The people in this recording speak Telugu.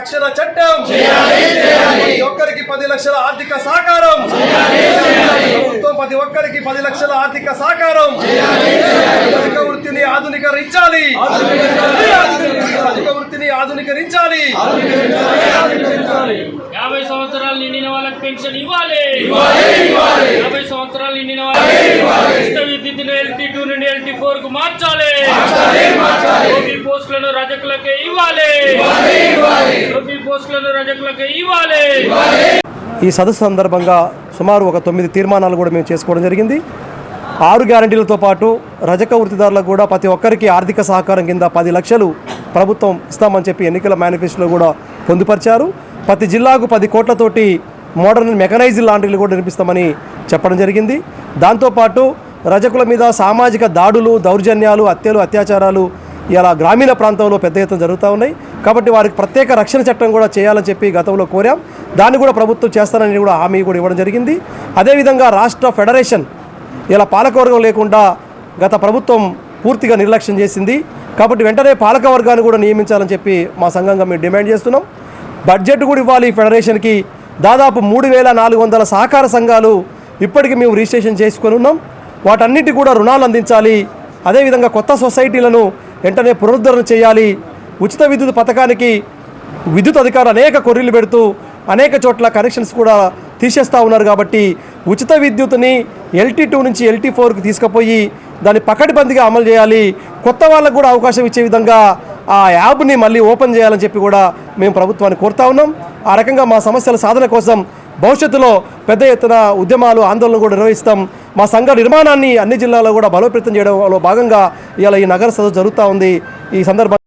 రక్షణ చట్టం. ప్రతి ఒక్కరికి పది లక్షల ఆర్థిక సహకారం. ప్రభుత్వం ప్రతి ఒక్కరికి పది లక్షల ఆర్థిక సహకారం. రజక వృత్తిని ఆధునీకరించాలి. రజక వృత్తిని ఆధునీకరించాలి. యాభై సంవత్సరాలు నిండిన వాళ్ళకి పెన్షన్ ఇవ్వాలి. యాభై సంవత్సరాలు నిండిన వాళ్ళకి ఎల్టీ టూ నుండి ఎల్టీ ఫోర్కు మార్చాలి. పోస్టులను రజకులకే ఇవ్వాలి. ఇవ్వాలి. ఈ సదస్సు సందర్భంగా సుమారు ఒక తొమ్మిది తీర్మానాలు కూడా మేము చేసుకోవడం జరిగింది. ఆరు గ్యారంటీలతో పాటు రజక వృత్తిదారులకు కూడా ప్రతి ఒక్కరికి ఆర్థిక సహకారం కింద పది లక్షలు ప్రభుత్వం ఇస్తామని చెప్పి ఎన్నికల మేనిఫెస్టోలో కూడా పొందుపరిచారు. ప్రతి జిల్లాకు పది కోట్లతోటి మోడర్న్ మెకనైజ్డ్ లాండ్రీలు కూడా నిర్మిస్తామని చెప్పడం జరిగింది. దాంతోపాటు రజకుల మీద సామాజిక దాడులు దౌర్జన్యాలు హత్యలు అత్యాచారాలు ఇలా గ్రామీణ ప్రాంతంలో పెద్ద ఎత్తున జరుగుతూ ఉన్నాయి. కాబట్టి వారికి ప్రత్యేక రక్షణ చట్టం కూడా చేయాలని చెప్పి గతంలో కోరాం. దాన్ని కూడా ప్రభుత్వం చేస్తానని కూడా హామీ కూడా ఇవ్వడం జరిగింది. అదేవిధంగా రాష్ట్ర ఫెడరేషన్ ఇలా పాలకవర్గం లేకుండా గత ప్రభుత్వం పూర్తిగా నిర్లక్ష్యం చేసింది. కాబట్టి వెంటనే పాలకవర్గాన్ని కూడా నియమించాలని చెప్పి మా సంఘంగా మేము డిమాండ్ చేస్తున్నాం. బడ్జెట్ కూడా ఇవ్వాలి ఈ ఫెడరేషన్కి. దాదాపు మూడు వేల నాలుగు వందల సహకార సంఘాలు ఇప్పటికీ మేము రిజిస్ట్రేషన్ చేసుకొని ఉన్నాం. వాటన్నిటి కూడా రుణాలు అందించాలి. అదేవిధంగా కొత్త సొసైటీలను వెంటనే పునరుద్ధరణ చేయాలి. ఉచిత విద్యుత్ పథకానికి విద్యుత్ అధికారులు అనేక కొర్రీలు పెడుతూ అనేక చోట్ల కనెక్షన్స్ కూడా తీసేస్తూ ఉన్నారు కాబట్టి ఉచిత విద్యుత్ని ఎల్టీ టూ నుంచి ఎల్టీ ఫోర్కి తీసుకుపోయి దాన్ని పకడ్బందీగా అమలు చేయాలి. కొత్త వాళ్ళకు కూడా అవకాశం ఇచ్చే విధంగా ఆ యాప్ని మళ్ళీ ఓపెన్ చేయాలని చెప్పి కూడా మేము ప్రభుత్వాన్ని కోరుతా ఉన్నాం. ఆ రకంగా మా సమస్యల సాధన కోసం భవిష్యత్తులో పెద్ద ఎత్తున ఉద్యమాలు ఆందోళనలు కూడా నిర్వహిస్తాం. మా సంఘ నిర్మాణాన్ని అన్ని జిల్లాల్లో కూడా బలోపేతం చేయడంలో భాగంగా ఇవాళ ఈ నగర సదస్సు జరుగుతూ ఉంది. ఈ సందర్భంగా